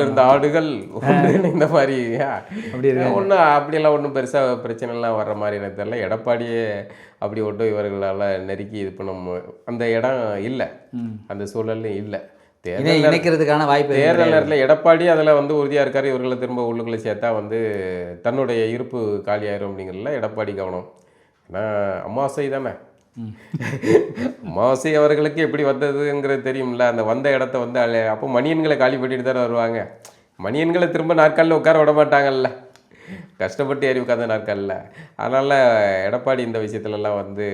இருந்த ஆடுகள் இந்த மாதிரி அப்படி ஒன்றும் அப்படியெல்லாம் ஒன்றும் பெருசாக பிரச்சனைலாம் வர்ற மாதிரி எனக்கு தெரியல. எடப்பாடியே அப்படி ஒன்றும் இவர்களால் நெருக்கி இது பண்ண அந்த இடம் இல்லை. அந்த சூழலும் இல்லை. இணைக்கிறதுக்கான வாய்ப்பு தேர்தல். நேரத்தில் எடப்பாடி அதில் வந்து உறுதியாக இருக்காரு. இவர்களை திரும்ப உள்ளுக்குள்ளே சேர்த்தா வந்து தன்னுடைய இருப்பு காலியாயிரும் அப்படிங்கிறதுல எடப்பாடி கவனம். ஏன்னா அமாவாசை தானே. அமாவாசை அவர்களுக்கு எப்படி வந்ததுங்கிறது தெரியும்ல. அந்த வந்த இடத்த வந்து அப்போ மணியன்களை காலி பண்ணிட்டு தானே வருவாங்க. மணியன்களை திரும்ப நாற்காலில் உட்கார விட மாட்டாங்கல்ல. கஷ்டப்பட்டு ஏறி உட்காந்த நாற்காலில் அதனால் எடப்பாடி இந்த விஷயத்துலலாம் வந்து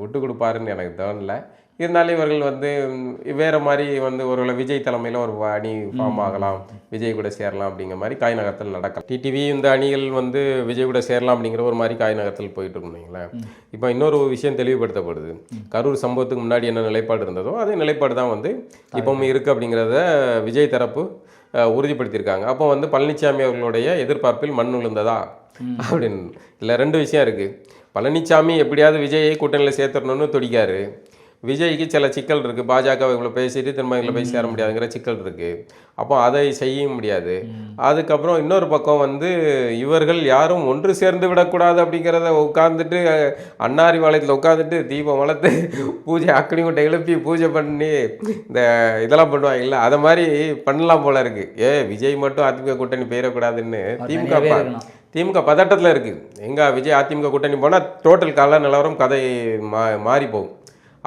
விட்டு கொடுப்பாருன்னு எனக்கு தோணல. இருந்தாலும் இவர்கள் வந்து வேற மாதிரி வந்து ஒரு விஜய் தலைமையில் ஒரு அணி ஃபார்ம் ஆகலாம் விஜய் கூட சேரலாம் அப்படிங்கிற மாதிரி காய் நகரத்தில் நடக்கலாம். டிடிவி இந்த அணிகள் வந்து விஜய் கூட சேரலாம் அப்படிங்கிற ஒரு மாதிரி காய் நகரத்தில் போயிட்டு இப்போ இன்னொரு விஷயம் தெளிவுபடுத்தப்படுது. கரூர் சம்பவத்துக்கு முன்னாடி என்ன நிலைப்பாடு இருந்ததோ அதே நிலைப்பாடு தான் வந்து இப்பவும் இருக்கு அப்படிங்கிறத விஜய் தரப்பு உறுதிப்படுத்தியிருக்காங்க. அப்போ வந்து பழனிசாமி அவர்களுடைய எதிர்பார்ப்பில் மண் விழுந்ததா அப்படின்னு. இல்லை ரெண்டு விஷயம் இருக்கு. பழனிசாமி எப்படியாவது விஜயை கூட்டணியில் சேர்த்துடணும்னு துடிக்காரு. விஜய்க்கு சில சிக்கல் இருக்கு. பாஜக இவ்வளோ பேசிட்டு திரும்ப இதில் போய் சேர முடியாதுங்கிற சிக்கல் இருக்கு. அப்போ அதை செய்ய முடியாது. அதுக்கப்புறம் இன்னொரு பக்கம் வந்து இவர்கள் யாரும் ஒன்று சேர்ந்து விடக்கூடாது அப்படிங்கிறத உட்காந்துட்டு அன்னாரி வாளையத்தில் உட்காந்துட்டு தீபம் வளர்த்து பூஜை அக்னி கொட்டை எழுப்பி பூஜை பண்ணி இந்த இதெல்லாம் பண்ணுவாங்க இல்லை? அதை மாதிரி பண்ணலாம் போல இருக்கு. ஏ விஜய் மட்டும் அதிமுக கூட்டணி போயிடக்கூடாதுன்னு திமுக. திமுக பதட்டத்தில் இருக்கு. எங்க விஜய் அதிமுக கூட்டணி போனால் டோட்டல் கால நிலவரம் கதை மா மாறி போகும்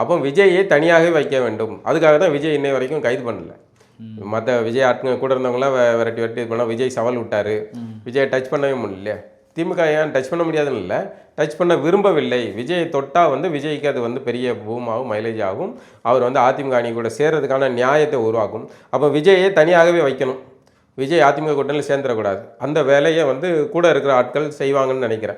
அப்போ விஜயை தனியாகவே வைக்க வேண்டும். அதுக்காக தான் விஜய் இன்னை வரைக்கும் கைது பண்ணல. மற்ற விஜய் ஆட்கள் கூட இருந்தவங்களாம் விரட்டி விரட்டி இது பண்ணா விஜய் சவால் விட்டாரு. விஜய் டச் பண்ணவே முடியல. திமுக ஏன் டச் பண்ண முடியாதுன்னு இல்லை. டச் பண்ண விரும்பவில்லை. விஜய் தொட்டா வந்து விஜய்க்கு அது வந்து பெரிய பூமாகும் மைலேஜ் ஆகும். அவர் வந்து அதிமுக அணி கூட சேர்றதுக்கான நியாயத்தை உருவாக்கும். அப்போ விஜயை தனியாகவே வைக்கணும். விஜய் அதிமுக கூட்டணியில் சேர்ந்துடக்கூடாது. அந்த வேலையை வந்து கூட இருக்கிற ஆட்கள் செய்வாங்கன்னு நினைக்கிறேன்.